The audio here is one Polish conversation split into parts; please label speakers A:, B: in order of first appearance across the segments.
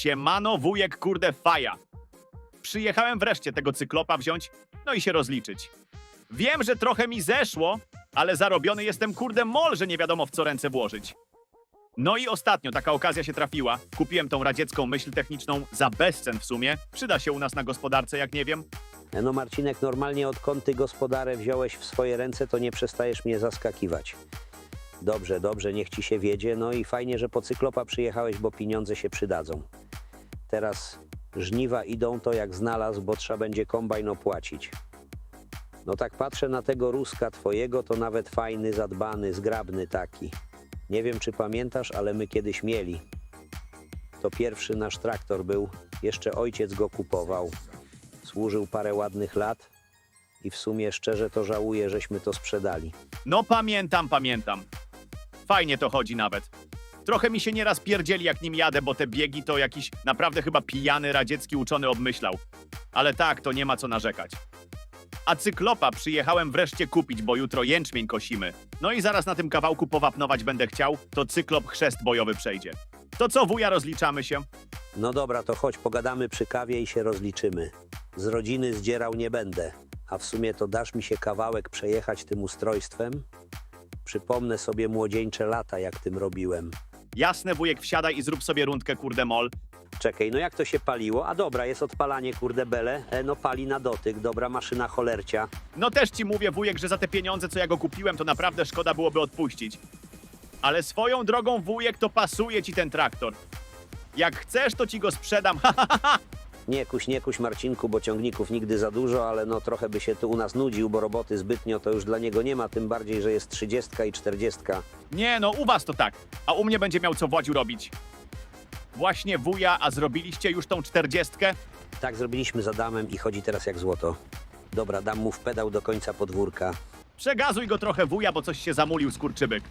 A: Siemano, wujek kurde faja. Przyjechałem wreszcie tego cyklopa wziąć, no i się rozliczyć. Wiem, że trochę mi zeszło, ale zarobiony jestem kurde mol, że nie wiadomo w co ręce włożyć. No i ostatnio taka okazja się trafiła. Kupiłem tą radziecką myśl techniczną za bezcen w sumie. Przyda się u nas na gospodarce, jak nie wiem.
B: No Marcinek, normalnie odkąd ty gospodarę wziąłeś w swoje ręce, to nie przestajesz mnie zaskakiwać. Dobrze, dobrze, niech ci się wiedzie. No i fajnie, że po cyklopa przyjechałeś, bo pieniądze się przydadzą. Teraz żniwa idą to jak znalazł, bo trzeba będzie kombajn opłacić. No tak patrzę na tego Ruska twojego, to nawet fajny, zadbany, zgrabny taki. Nie wiem, czy pamiętasz, ale my kiedyś mieli. To pierwszy nasz traktor był, jeszcze ojciec go kupował. Służył parę ładnych lat i w sumie szczerze to żałuję, żeśmy to sprzedali.
A: No pamiętam, pamiętam. Fajnie to chodzi nawet. Trochę mi się nieraz pierdzieli jak nim jadę, bo te biegi to jakiś naprawdę chyba pijany radziecki uczony obmyślał. Ale tak, to nie ma co narzekać. A cyklopa przyjechałem wreszcie kupić, bo jutro jęczmień kosimy. No i zaraz na tym kawałku powapnować będę chciał, to cyklop chrzest bojowy przejdzie. To co, wuja, rozliczamy się?
B: No dobra, to chodź pogadamy przy kawie i się rozliczymy. Z rodziny zdzierał nie będę, a w sumie to dasz mi się kawałek przejechać tym ustrojstwem? Przypomnę sobie młodzieńcze lata, jak tym robiłem.
A: Jasne, wujek, wsiadaj i zrób sobie rundkę, kurde mol.
B: Czekaj, no jak to się paliło? A dobra, jest odpalanie, kurde bele. E, no pali na dotyk, dobra maszyna cholercia.
A: No też ci mówię, wujek, że za te pieniądze, co ja go kupiłem, to naprawdę szkoda byłoby odpuścić. Ale swoją drogą, wujek, to pasuje ci ten traktor. Jak chcesz, to ci go sprzedam.
B: Nie kuś, nie kuś Marcinku, bo ciągników nigdy za dużo, ale no trochę by się tu u nas nudził, bo roboty zbytnio to już dla niego nie ma, tym bardziej, że jest 30 i 40.
A: Nie, no u was to tak, a u mnie będzie miał co Władziu robić. Właśnie wuja, a zrobiliście już tą czterdziestkę?
B: Tak zrobiliśmy z Adamem i chodzi teraz jak złoto. Dobra, dam mu w pedał do końca podwórka.
A: Przegazuj go trochę wuja, bo coś się zamulił, skurczybyk.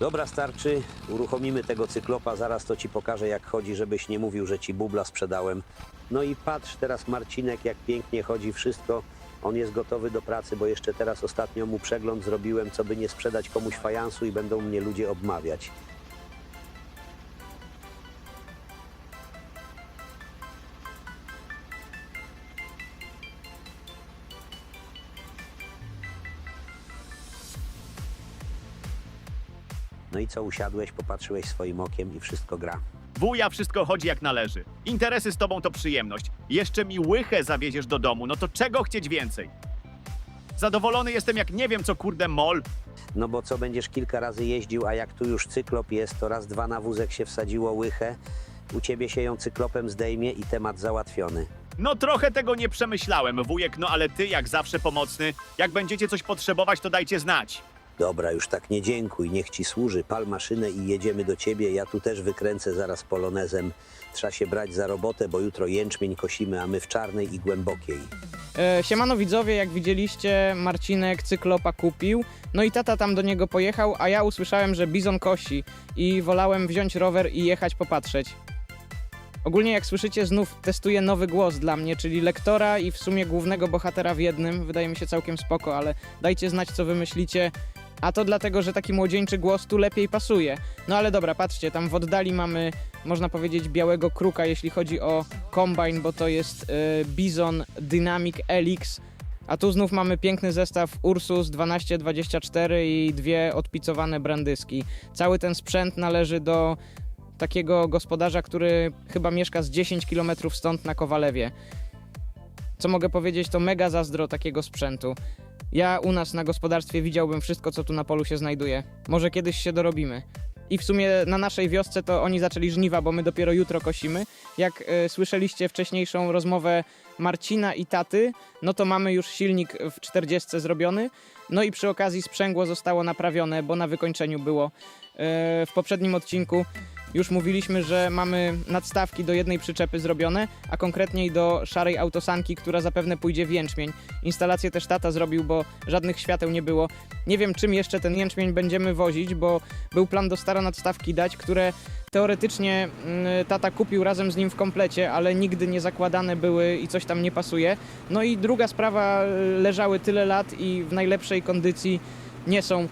B: Dobra, starczy. Uruchomimy tego cyklopa, zaraz to ci pokażę jak chodzi, żebyś nie mówił, że ci bubla sprzedałem. No i patrz teraz Marcinek, jak pięknie chodzi wszystko. On jest gotowy do pracy, bo jeszcze teraz ostatnio mu przegląd zrobiłem, co by nie sprzedać komuś fajansu i będą mnie ludzie obmawiać. No i co, usiadłeś, popatrzyłeś swoim okiem i wszystko gra.
A: Wuja, wszystko chodzi jak należy. Interesy z tobą to przyjemność. Jeszcze mi łychę zawieziesz do domu, no to czego chcieć więcej? Zadowolony jestem jak nie wiem co kurde mol.
B: No bo co będziesz kilka razy jeździł, a jak tu już cyklop jest, to raz dwa na wózek się wsadziło łychę, u ciebie się ją cyklopem zdejmie i temat załatwiony.
A: No trochę tego nie przemyślałem, wujek, no ale ty jak zawsze pomocny. Jak będziecie coś potrzebować, to dajcie znać.
B: Dobra, już tak nie dziękuj, niech ci służy, pal maszynę i jedziemy do ciebie, ja tu też wykręcę zaraz polonezem. Trzeba się brać za robotę, bo jutro jęczmień kosimy, a my w czarnej i głębokiej.
C: E, siemano widzowie, jak widzieliście, Marcinek cyklopa kupił, no i tata tam do niego pojechał, a ja usłyszałem, że bizon kosi i wolałem wziąć rower i jechać popatrzeć. Ogólnie jak słyszycie, znów testuję nowy głos dla mnie, czyli lektora i w sumie głównego bohatera w jednym. Wydaje mi się całkiem spoko, ale dajcie znać co wy myślicie. A to dlatego, że taki młodzieńczy głos tu lepiej pasuje. No ale dobra, patrzcie, tam w oddali mamy, można powiedzieć, białego kruka, jeśli chodzi o kombine, bo to jest e, Bizon Dynamic Elix. A tu znów mamy piękny zestaw Ursus 1224 i dwie odpicowane brandyski. Cały ten sprzęt należy do takiego gospodarza, który chyba mieszka z 10 km stąd na Kowalewie. Co mogę powiedzieć, to mega zazdro takiego sprzętu. Ja u nas na gospodarstwie widziałbym wszystko, co tu na polu się znajduje. Może kiedyś się dorobimy. I w sumie na naszej wiosce to oni zaczęli żniwa, bo my dopiero jutro kosimy. Jak e, słyszeliście wcześniejszą rozmowę Marcina i taty, no to mamy już silnik w 40 zrobiony. No i przy okazji sprzęgło zostało naprawione, bo na wykończeniu było e, w poprzednim odcinku. Już mówiliśmy, że mamy nadstawki do jednej przyczepy zrobione, a konkretniej do szarej autosanki, która zapewne pójdzie w jęczmień. Instalację też tata zrobił, bo żadnych świateł nie było. Nie wiem, czym jeszcze ten jęczmień będziemy wozić, bo był plan do stara nadstawki dać, które teoretycznie mm, tata kupił razem z nim w komplecie, ale nigdy nie zakładane były i coś tam nie pasuje. No i druga sprawa, leżały tyle lat i w najlepszej kondycji nie są.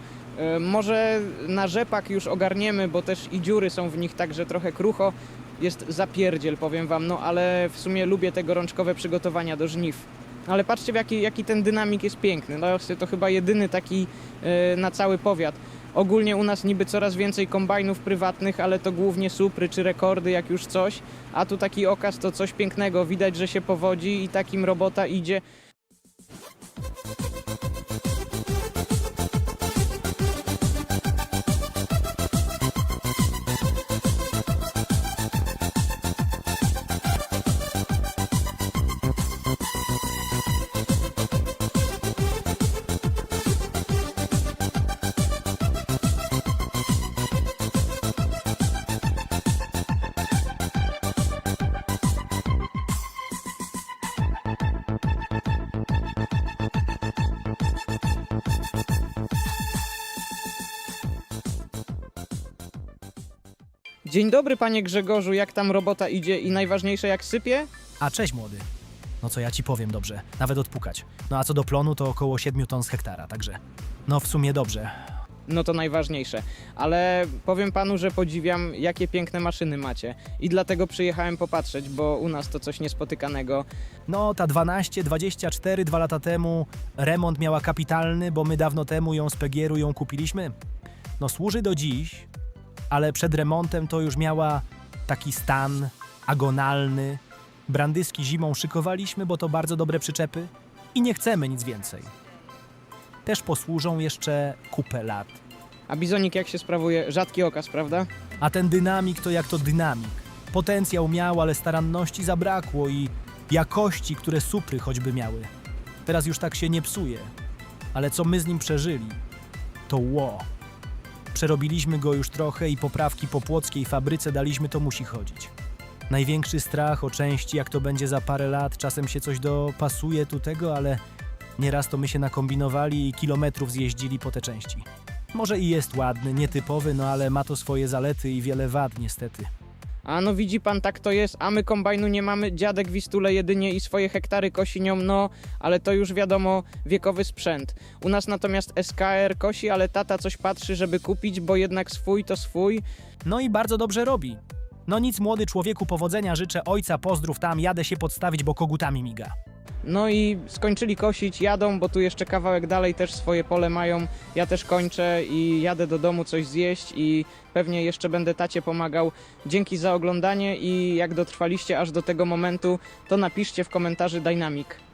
C: Y, Może na rzepak już ogarniemy, bo też i dziury są w nich także trochę krucho. Jest zapierdziel, powiem wam, no ale w sumie lubię te gorączkowe przygotowania do żniw. Ale patrzcie, jaki, jaki ten dynamik jest piękny. No, to chyba jedyny taki y, na cały powiat. Ogólnie u nas niby coraz więcej kombajnów prywatnych, ale to głównie supry czy rekordy, jak już coś. A tu taki okaz to coś pięknego. Widać, że się powodzi i takim robota idzie. Dzień dobry, panie Grzegorzu, jak tam robota idzie i najważniejsze, jak sypie?
D: A cześć młody. No co ja ci powiem dobrze, nawet odpukać. No a co do plonu to około 7 ton z hektara, także. No w sumie dobrze.
C: No to najważniejsze. Ale powiem panu, że podziwiam, jakie piękne maszyny macie. I dlatego przyjechałem popatrzeć, bo u nas to coś niespotykanego.
D: No ta 12, 24, dwa lata temu remont miała kapitalny, bo my dawno temu ją z Pegieru ją kupiliśmy. No służy do dziś, ale przed remontem to już miała taki stan agonalny. Brandyski zimą szykowaliśmy, bo to bardzo dobre przyczepy i nie chcemy nic więcej. Też posłużą jeszcze kupę lat.
C: A bizonik jak się sprawuje? Rzadki okaz, prawda?
D: A ten dynamik to jak to dynamik. Potencjał miał, ale staranności zabrakło i jakości, które supry choćby miały. Teraz już tak się nie psuje. Ale co my z nim przeżyli, to ło. Przerobiliśmy go już trochę i poprawki po płockiej fabryce daliśmy, to musi chodzić. Największy strach o części, jak to będzie za parę lat, czasem się coś dopasuje tu tego, ale nieraz to my się nakombinowali i kilometrów zjeździli po te części. Może i jest ładny, nietypowy, no ale ma to swoje zalety i wiele wad niestety.
C: A no widzi pan, tak to jest, a my kombajnu nie mamy, dziadek Wistule jedynie i swoje hektary kosi nią, no, ale to już wiadomo, wiekowy sprzęt. U nas natomiast SKR kosi, ale tata coś patrzy, żeby kupić, bo jednak swój to swój.
D: No i bardzo dobrze robi. No nic młody człowieku powodzenia życzę, ojca pozdrów tam, jadę się podstawić, bo kogutami miga.
C: No i skończyli kosić, jadą, bo tu jeszcze kawałek dalej też swoje pole mają. Ja też kończę i jadę do domu coś zjeść i pewnie jeszcze będę tacie pomagał. Dzięki za oglądanie i jak dotrwaliście aż do tego momentu, to napiszcie w komentarzu Dynamic.